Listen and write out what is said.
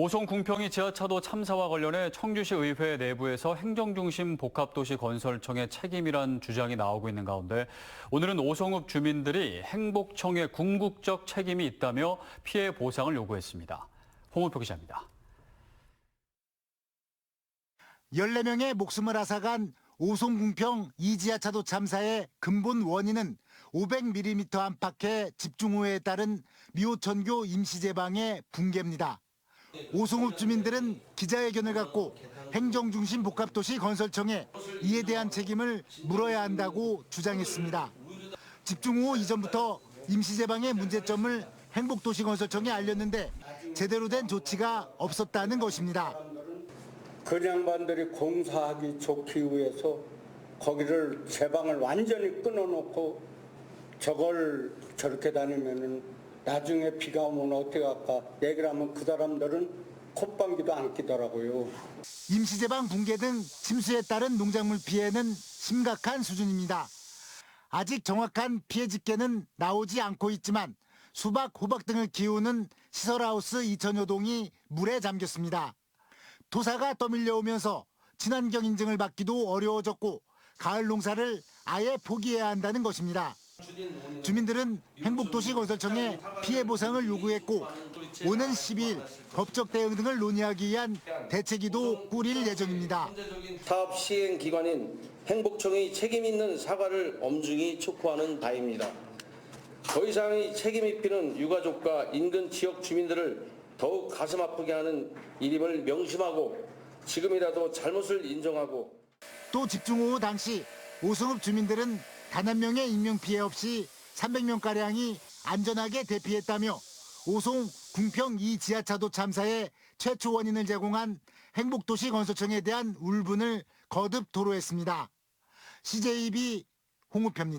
오송 궁평이 지하차도 참사와 관련해 청주시 의회 내부에서 행정중심 복합도시 건설청의 책임이란 주장이 나오고 있는 가운데 오늘은 오송읍 주민들이 행복청의 궁극적 책임이 있다며 피해 보상을 요구했습니다. 홍우표 기자입니다. 14명의 목숨을 앗아간 오송궁평 이지하차도 참사의 근본 원인은 500mm 안팎의 집중호우에 따른 미호천교 임시제방의 붕괴입니다. 오송읍 주민들은 기자회견을 갖고 행정중심 복합도시 건설청에 이에 대한 책임을 물어야 한다고 주장했습니다. 집중호우 이전부터 임시제방의 문제점을 행복도시 건설청에 알렸는데 제대로 된 조치가 없었다는 것입니다. 그 양반들이 공사하기 좋기 위해서 거기를 제방을 완전히 끊어놓고 저걸 저렇게 다니면은 나중에 비가 오면 어떻게 할까 하면 그 사람들은 콧방귀도 안 끼더라고요. 임시제방 붕괴 등 침수에 따른 농작물 피해는 심각한 수준입니다. 아직 정확한 피해 집계는 나오지 않고 있지만 수박, 호박 등을 키우는 시설하우스 2천여 동이 물에 잠겼습니다. 토사가 떠밀려오면서 친환경 인증을 받기도 어려워졌고 가을 농사를 아예 포기해야 한다는 것입니다. 주민들은 행복도시 건설청에 피해 보상을 요구했고 오는 10일 법적 대응 등을 논의하기 위한 대책위도 꾸릴 예정입니다. 사업 시행 기관인 행복청이 책임 있는 사과를 엄중히 촉구하는 바입니다. 더 이상의 책임이 피는 유가족과 인근 지역 주민들을 더욱 가슴 아프게 하는 일임을 명심하고 지금이라도 잘못을 인정하고 또 집중호우 당시 오송읍 주민들은 단 한 명의 인명 피해 없이 300명가량이 안전하게 대피했다며 오송 궁평 이 지하차도 참사의 최초 원인을 제공한 행복도시 건설청에 대한 울분을 거듭 토로했습니다. CJB 홍우표입니다.